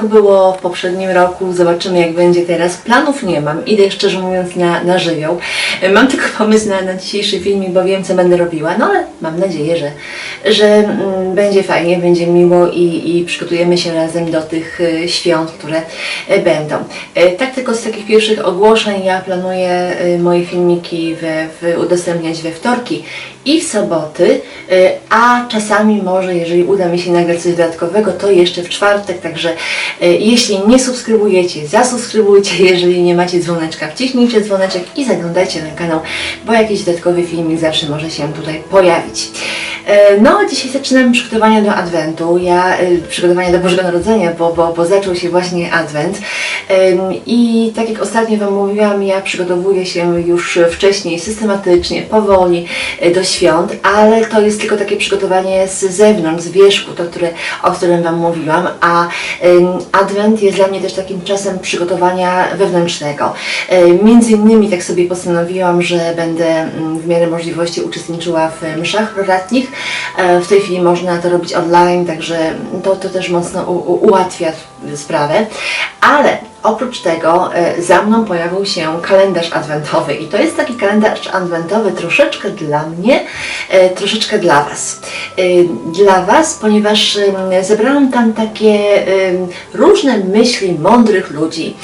tak było w poprzednim roku, zobaczymy jak będzie teraz. Planów nie mam, idę szczerze mówiąc na, na żywioł. Mam tylko pomysł na, na dzisiejszy filmik, bo wiem co będę robiła, no ale mam nadzieję, że, że mm, będzie fajnie, będzie miło i, i przygotujemy się razem do tych e, świąt, które e, będą. E, Tak tylko z takich pierwszych ogłoszeń ja planuję moje filmiki we, w, udostępniać we wtorki i w soboty, a czasami może, jeżeli uda mi się nagrać coś dodatkowego, to jeszcze w czwartek, także jeśli nie subskrybujecie, zasubskrybujcie, jeżeli nie macie dzwoneczka, wciśnijcie dzwoneczek i zaglądajcie na kanał, bo jakiś dodatkowy filmik zawsze może się tutaj pojawić. E, No, dzisiaj zaczynamy przygotowania do Adwentu. Ja e, przygotowania do Bożego Narodzenia, bo, bo, bo zaczął się właśnie Adwent. I tak jak ostatnio Wam mówiłam, ja przygotowuję się już wcześniej, systematycznie, powoli e, do świąt, ale to jest tylko takie przygotowanie z zewnątrz, z wierzchu, to, które, o którym Wam mówiłam, a Adwent jest dla mnie też takim czasem przygotowania wewnętrznego. E, Między innymi tak sobie postanowiłam, że będę mm, w miarę możliwości uczestniczyła w mszach proratnich. E, W tej chwili można to robić online, także to, to też mocno u, u, ułatwia sprawę. Ale oprócz tego e, za mną pojawił się kalendarz adwentowy i to jest taki kalendarz adwentowy troszeczkę dla mnie, e, troszeczkę dla Was. E, Dla Was, ponieważ em, zebrałam tam takie różne myśli mądrych ludzi,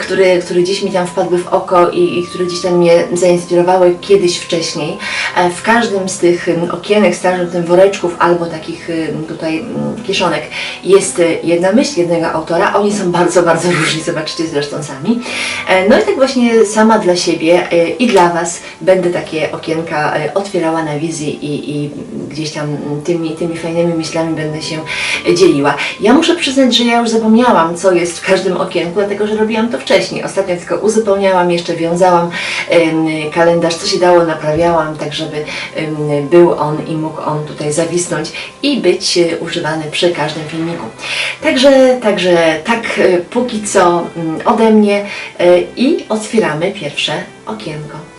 które, które gdzieś mi tam wpadły w oko i, i które gdzieś tam mnie zainspirowały kiedyś wcześniej. W każdym z tych okienek, każdym tym woreczków albo takich tutaj kieszonek jest jedna myśl jednego autora. Oni są bardzo, bardzo różni, zobaczycie zresztą sami. E, No i tak właśnie sama dla siebie e, i dla Was będę takie okienka e, otwierała na wizji i, i gdzieś tam tymi, tymi fajnymi myślami będę się dzieliła. Ja muszę przyznać, że ja już zapomniałam, co jest w każdym okienku, dlatego że robiłam to wcześniej. Ostatnio tylko uzupełniałam, jeszcze wiązałam kalendarz, co się dało, naprawiałam, tak żeby był on i mógł on tutaj zawisnąć i być używany przy każdym filmiku. Także, także tak póki co ode mnie e, i otwieramy pierwsze okienko.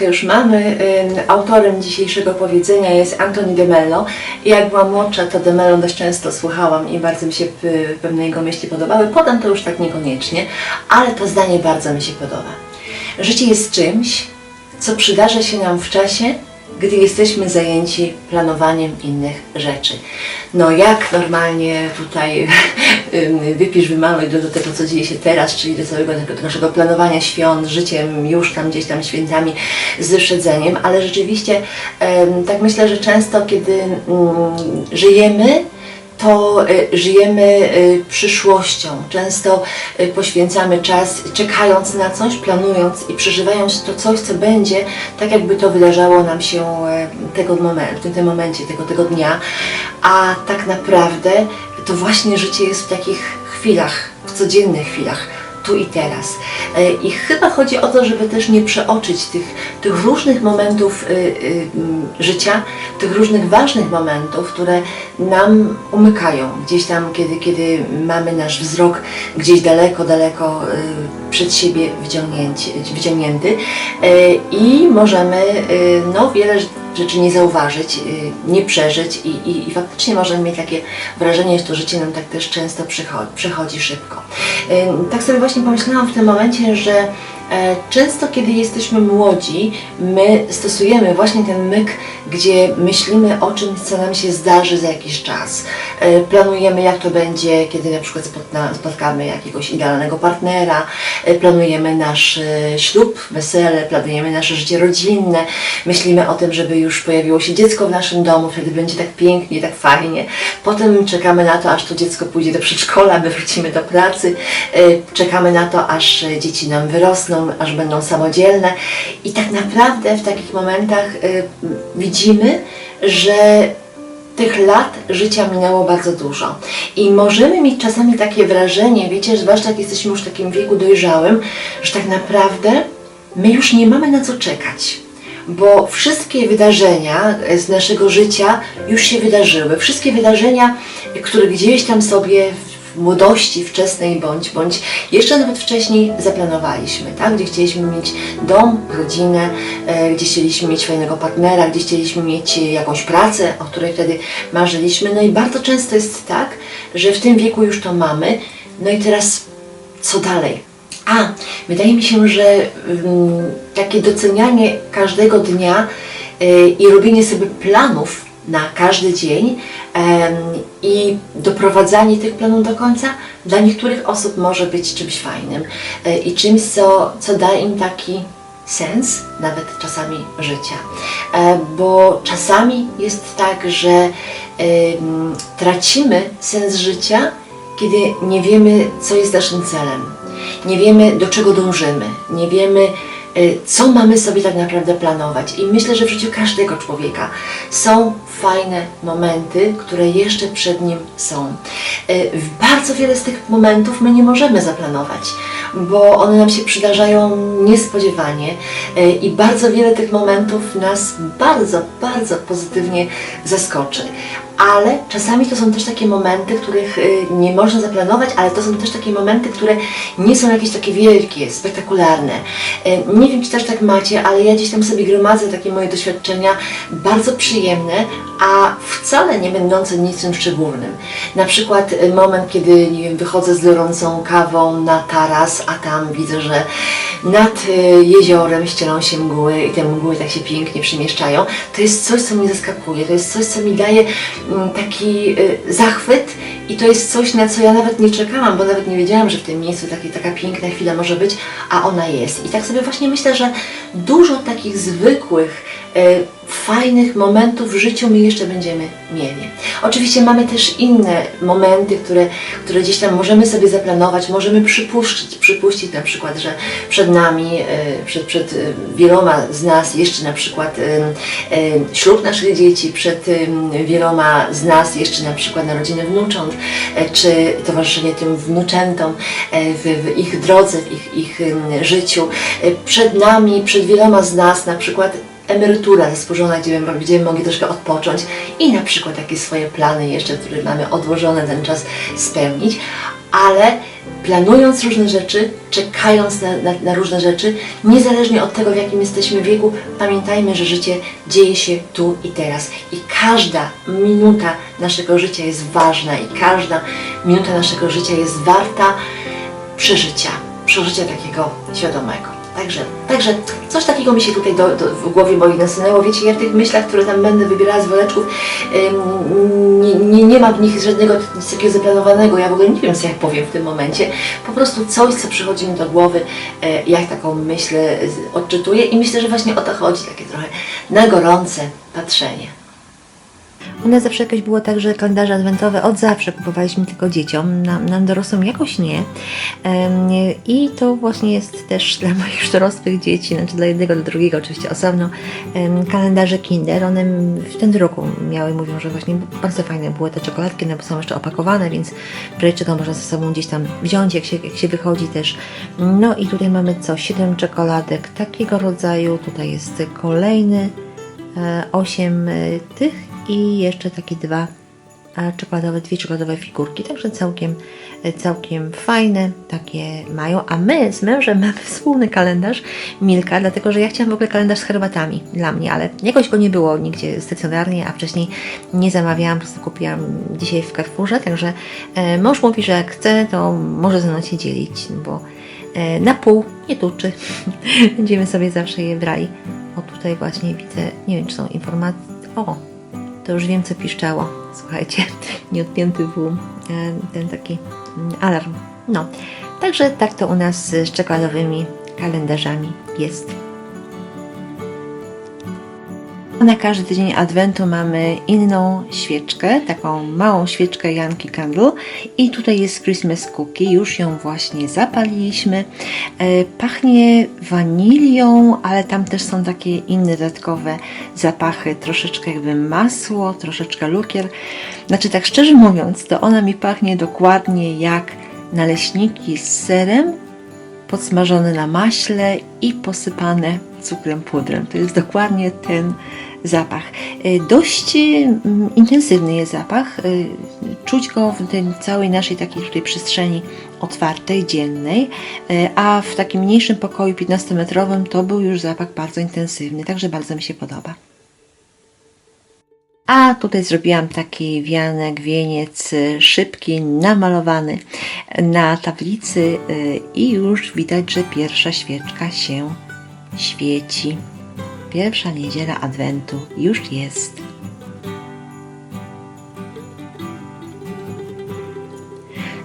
Już mamy. Autorem dzisiejszego powiedzenia jest Antoni de Mello. Jak byłam młodsza, to de Mello dość często słuchałam i bardzo mi się y, pewne jego myśli podobały. Potem to już tak niekoniecznie, ale to zdanie bardzo mi się podoba. Życie jest czymś, co przydarza się nam w czasie, gdy jesteśmy zajęci planowaniem innych rzeczy. No jak normalnie tutaj wypisz, wymaluj do, do tego, co dzieje się teraz, czyli do całego tego, naszego planowania świąt, życiem, już tam gdzieś tam świętami z wyprzedzeniem, ale rzeczywiście tak myślę, że często kiedy mm, żyjemy, to y, żyjemy y, przyszłością. Często y, poświęcamy czas czekając na coś, planując i przeżywając to coś, co będzie, tak jakby to wydarzało nam się tego momentu, w tym momencie, tego, tego dnia. A tak naprawdę to właśnie życie jest w takich chwilach, w codziennych chwilach tu i teraz. I chyba chodzi o to, żeby też nie przeoczyć tych, tych różnych momentów życia, tych różnych ważnych momentów, które nam umykają gdzieś tam, kiedy, kiedy mamy nasz wzrok gdzieś daleko, daleko y, przed siebie wyciągnięty y, i możemy y, no, wiele rzeczy nie zauważyć, nie przeżyć i, i, i faktycznie możemy mieć takie wrażenie, że to życie nam tak też często przychodzi, przechodzi szybko. Tak sobie właśnie pomyślałam w tym momencie, że często kiedy jesteśmy młodzi, my stosujemy właśnie ten myk, gdzie myślimy o czymś, co nam się zdarzy za jakiś czas. E, Planujemy jak to będzie, kiedy na przykład spotkamy jakiegoś idealnego partnera, e, planujemy nasz e, ślub, wesele, planujemy nasze życie rodzinne, myślimy o tym, żeby już pojawiło się dziecko w naszym domu, wtedy będzie tak pięknie, tak fajnie. Potem czekamy na to, aż to dziecko pójdzie do przedszkola, my wrócimy do pracy, e, czekamy na to, aż e, dzieci nam wyrosną, aż będą samodzielne i tak naprawdę w takich momentach e, widzimy, że tych lat życia minęło bardzo dużo. I możemy mieć czasami takie wrażenie, wiecie, zwłaszcza jak jesteśmy już w takim wieku dojrzałym, że tak naprawdę my już nie mamy na co czekać. Bo wszystkie wydarzenia z naszego życia już się wydarzyły. Wszystkie wydarzenia, które gdzieś tam sobie młodości wczesnej bądź, bądź jeszcze nawet wcześniej zaplanowaliśmy, tak? Gdzie chcieliśmy mieć dom, rodzinę, e, gdzie chcieliśmy mieć fajnego partnera, gdzie chcieliśmy mieć e, jakąś pracę, o której wtedy marzyliśmy. No i bardzo często jest tak, że w tym wieku już to mamy. No i teraz co dalej? A, wydaje mi się, że mm, takie docenianie każdego dnia y, i robienie sobie planów na każdy dzień i doprowadzanie tych planów do końca dla niektórych osób może być czymś fajnym y, i czymś, co, co da im taki sens, nawet czasami życia. E, bo czasami jest tak, że tracimy sens życia, kiedy nie wiemy, co jest naszym celem. Nie wiemy, do czego dążymy. Nie wiemy, co mamy sobie tak naprawdę planować. I myślę, że w życiu każdego człowieka są fajne momenty, które jeszcze przed nim są. W Bardzo wiele z tych momentów my nie możemy zaplanować, bo one nam się przydarzają niespodziewanie y, i bardzo wiele tych momentów nas bardzo, bardzo pozytywnie zaskoczy. Ale czasami to są też takie momenty, których y, nie można zaplanować, ale to są też takie momenty, które nie są jakieś takie wielkie, spektakularne. Y, Nie wiem, czy też tak macie, ale ja gdzieś tam sobie gromadzę takie moje doświadczenia bardzo przyjemne, a wcale nie będące niczym szczególnym. Na przykład y, moment, kiedy nie wiem, wychodzę z gorącą kawą na taras, a tam widzę, że nad jeziorem ścielą się mgły i te mgły tak się pięknie przemieszczają. To jest coś, co mnie zaskakuje, to jest coś, co mi daje taki y, zachwyt i to jest coś, na co ja nawet nie czekałam, bo nawet nie wiedziałam, że w tym miejscu taki, taka piękna chwila może być, a ona jest. I tak sobie właśnie myślę, że dużo takich zwykłych, y, fajnych momentów w życiu my jeszcze będziemy mieli. Oczywiście mamy też inne momenty, które, które gdzieś tam możemy sobie zaplanować, możemy przypuszczyć, przypuścić na przykład, że przed nami, y, przed, przed y, wieloma z nas jeszcze na przykład y, ślub naszych dzieci, przed wieloma z nas jeszcze na przykład narodziny wnucząt, czy towarzyszenie tym wnuczętom w, w ich drodze, w ich, ich życiu. Przed nami, przed wieloma z nas na przykład emerytura zasłużona, gdzie będziemy- mogli troszkę odpocząć i na przykład takie swoje plany jeszcze, które mamy odłożone ten czas spełnić, ale planując różne rzeczy, czekając na, na, na różne rzeczy, niezależnie od tego, w jakim jesteśmy wieku, pamiętajmy, że życie dzieje się tu i teraz. I każda minuta naszego życia jest ważna i każda minuta naszego życia jest warta przeżycia, przeżycia takiego świadomego. Także, także coś takiego mi się tutaj do, do, w głowie mojej nasunęło. Wiecie, ja w tych myślach, które tam będę wybierała z woreczków, nie, nie, nie ma w nich żadnego nic takiego zaplanowanego. Ja w ogóle nie wiem, co ja powiem w tym momencie. Po prostu coś, co przychodzi mi do głowy, e, jak taką myśl odczytuję i myślę, że właśnie o to chodzi, takie trochę na gorące patrzenie. U nas zawsze jakoś było tak, że kalendarze adwentowe od zawsze kupowaliśmy tylko dzieciom, nam, nam dorosłym jakoś nie. I to właśnie jest też dla moich dorosłych dzieci, znaczy dla jednego, dla drugiego oczywiście osobno, kalendarze Kinder. One w tym roku miały, mówią, że właśnie bardzo fajne były te czekoladki, one są jeszcze opakowane, więc czego można ze sobą gdzieś tam wziąć, jak się, jak się wychodzi też. No i tutaj mamy co? 7 czekoladek takiego rodzaju, tutaj jest kolejny, 8 tych i jeszcze takie dwa czekoladowe, dwie czekoladowe figurki, także całkiem, całkiem fajne takie mają, a my z mężem mamy wspólny kalendarz Milka, dlatego że ja chciałam w ogóle kalendarz z herbatami dla mnie, ale jakoś go nie było nigdzie stacjonarnie, a wcześniej nie zamawiałam, po prostu kupiłam dzisiaj w Carrefourze, także e, mąż mówi, że jak chce, to może ze mną się dzielić, bo e, na pół nie tuczy. Będziemy sobie zawsze je brali. O tutaj właśnie widzę, nie wiem czy są informacje, o to już wiem, co piszczało. Słuchajcie, nieodpięty był e, ten taki mm, alarm. No, także tak to u nas z czekoladowymi kalendarzami jest. Na każdy dzień Adwentu mamy inną świeczkę, taką małą świeczkę Janki Candle i tutaj jest Christmas Cookie, już ją właśnie zapaliliśmy. E, Pachnie wanilią, ale tam też są takie inne dodatkowe zapachy, troszeczkę jakby masło, troszeczkę lukier. Znaczy tak szczerze mówiąc, to ona mi pachnie dokładnie jak naleśniki z serem, podsmażone na maśle i posypane cukrem pudrem. To jest dokładnie ten zapach. E, Dość mm, intensywny jest zapach. E, czuć go w tej całej naszej takiej tutaj przestrzeni otwartej, dziennej, e, a w takim mniejszym pokoju 15-metrowym to był już zapach bardzo intensywny, także bardzo mi się podoba. A tutaj zrobiłam taki wianek, wieniec szybki, namalowany na tablicy i już widać, że pierwsza świeczka się świeci. Pierwsza niedziela Adwentu już jest.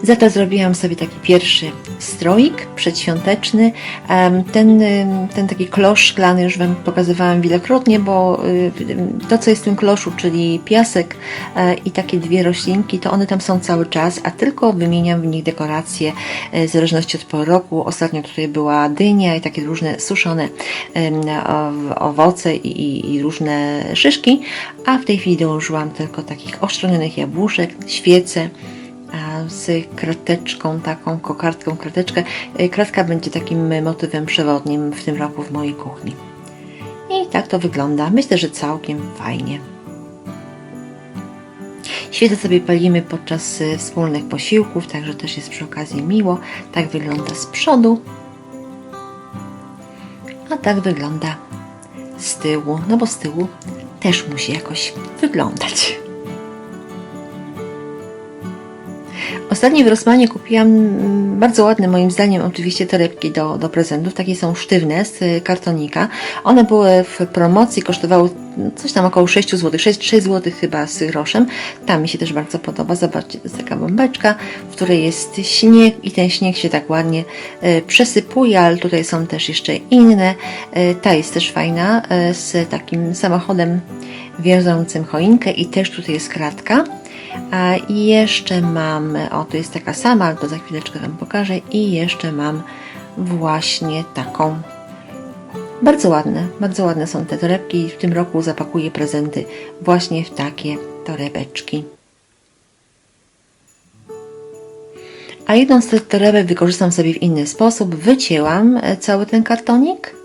Za to zrobiłam sobie taki pierwszy stroik przedświąteczny. Ten, ten taki klosz szklany już Wam pokazywałam wielokrotnie, bo to, co jest w tym kloszu, czyli piasek e, i takie dwie roślinki, to one tam są cały czas, a tylko wymieniam w nich dekoracje e, w zależności od pory roku. Ostatnio tutaj była dynia i takie różne suszone owoce i, i, różne szyszki, a w tej chwili dołożyłam tylko takich oszczonionych jabłuszek, świece, z krateczką, taką kokardką, krateczkę. Y, Kratka będzie takim motywem przewodnim w tym roku w mojej kuchni. I tak to wygląda. Myślę, że całkiem fajnie. Świecę sobie palimy podczas y, wspólnych posiłków, także też jest przy okazji miło. Tak wygląda z przodu. A tak wygląda z tyłu, no bo z tyłu też musi jakoś wyglądać. Ostatnio w Rosmanie kupiłam mm, bardzo ładne moim zdaniem oczywiście torebki do, do prezentów. Takie są sztywne z y, kartonika. One były w promocji, kosztowały mm, coś tam około 6 zł, 6, 6 zł chyba z groszem. Tam mi się też bardzo podoba. Zobaczcie, to jest taka bombeczka, w której jest śnieg i ten śnieg się tak ładnie y, przesypuje, ale tutaj są też jeszcze inne. Y, ta jest też fajna z takim samochodem wiążącym choinkę i też tutaj jest kratka. I jeszcze mam, o to jest taka sama, ale to za chwileczkę Wam pokażę. I jeszcze mam właśnie taką. Bardzo ładne, bardzo ładne są te torebki. W tym roku zapakuję prezenty właśnie w takie torebeczki. A jedną z tych torebek wykorzystam sobie w inny sposób. Wycięłam e, cały ten kartonik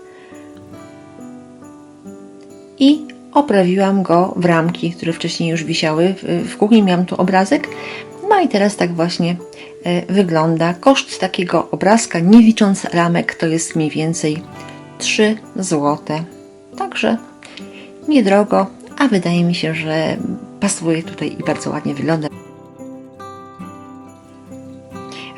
oprawiłam go w ramki, które wcześniej już wisiały. W, kuchni miałam tu obrazek. No i teraz tak właśnie e, wygląda. Koszt takiego obrazka, nie licząc ramek, to jest mniej więcej 3 zł. Także niedrogo, a wydaje mi się, że pasuje tutaj i bardzo ładnie wygląda.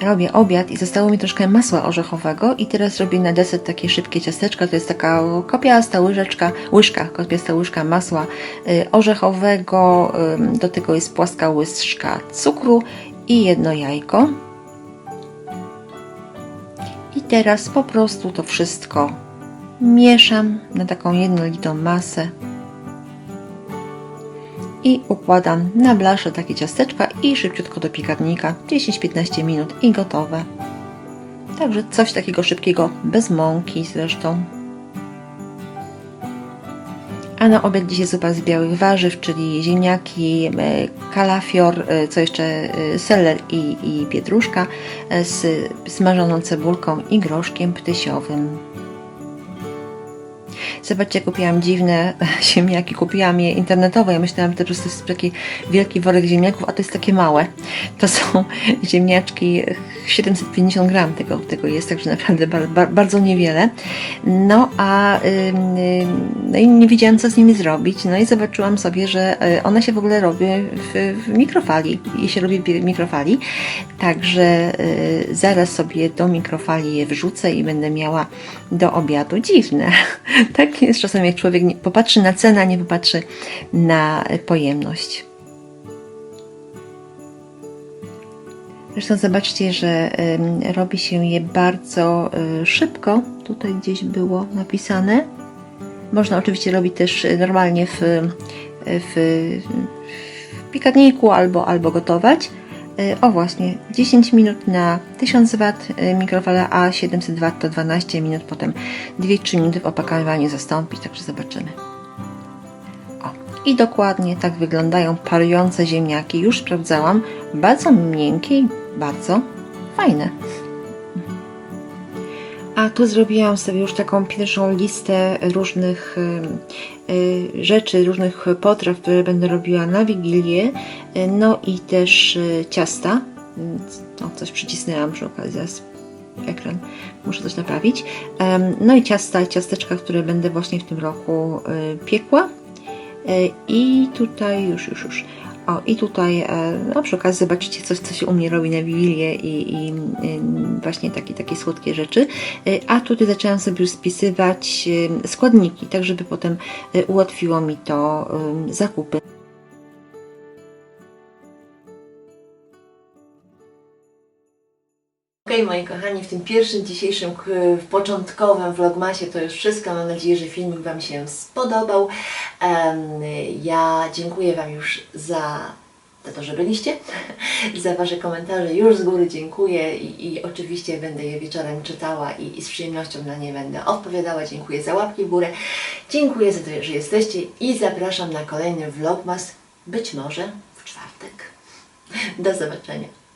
Robię obiad i zostało mi troszkę masła orzechowego i teraz robię na deser takie szybkie ciasteczka. To jest taka kopiasta łyżeczka, łyżka, kopiasta łyżka masła y, orzechowego. Do tego jest płaska łyżka cukru i jedno jajko. I teraz po prostu to wszystko mieszam na taką jednolitą masę i układam na blaszę takie ciasteczka i szybciutko do piekarnika 10-15 minut i gotowe. Także coś takiego szybkiego, bez mąki zresztą. A na obiad dzisiaj zupa z białych warzyw, czyli ziemniaki, e, kalafior, e, co jeszcze e, seler i, i pietruszka z smażoną cebulką i groszkiem ptysiowym. Zobaczcie, kupiłam dziwne ziemniaki, kupiłam je internetowo. Ja myślałam, że to jest taki wielki worek ziemniaków, a to jest takie małe. To są ziemniaczki 750 gram tego, tego jest, także naprawdę bar, bar, bardzo niewiele. No a no i nie wiedziałam, co z nimi zrobić. No i zobaczyłam sobie, że y, one się w ogóle robią w, w mikrofali. Je się robi w mikrofali. Także y, zaraz sobie do mikrofali je wrzucę i będę miała do obiadu. Dziwne. Tak jest czasem, jak człowiek nie, popatrzy na cenę, a nie popatrzy na pojemność. Zresztą zobaczcie, że robi się je bardzo y, szybko. Tutaj gdzieś było napisane. Można oczywiście robić też normalnie w, w, w piekarniku albo, albo gotować. Y, O właśnie, 10 minut na 1000 W y, mikrofala, a 700 W to 12 minut, potem 2-3 minuty w opakowaniu zastąpić, także zobaczymy. O, I dokładnie tak wyglądają parujące ziemniaki. Już sprawdzałam, bardzo miękkie i bardzo fajne. A tu zrobiłam sobie już taką pierwszą listę różnych y, y, rzeczy, różnych potraw, które będę robiła na Wigilię. Y, No i też ciasta. No, coś przycisnęłam przy okazji, zaraz ekran muszę coś naprawić. No i ciasta, ciasteczka, które będę właśnie w tym roku piekła. I tutaj już, już, już. O, i tutaj e, no, przy okazji zobaczycie coś, co się u mnie robi na Wigilię i, i właśnie takie, takie słodkie rzeczy. Y, A tutaj zaczęłam sobie już spisywać y, składniki, tak żeby potem ułatwiło mi to zakupy. Okej, moi kochani, w tym pierwszym dzisiejszym w początkowym vlogmasie to już wszystko. Mam nadzieję, że filmik Wam się spodobał. Ja dziękuję Wam już za, za to, że byliście, za Wasze komentarze. Już z góry dziękuję i, i oczywiście będę je wieczorem czytała i, i z przyjemnością na nie będę odpowiadała. Dziękuję za łapki w górę. Dziękuję za to, że jesteście i zapraszam na kolejny vlogmas, być może w czwartek. Do zobaczenia.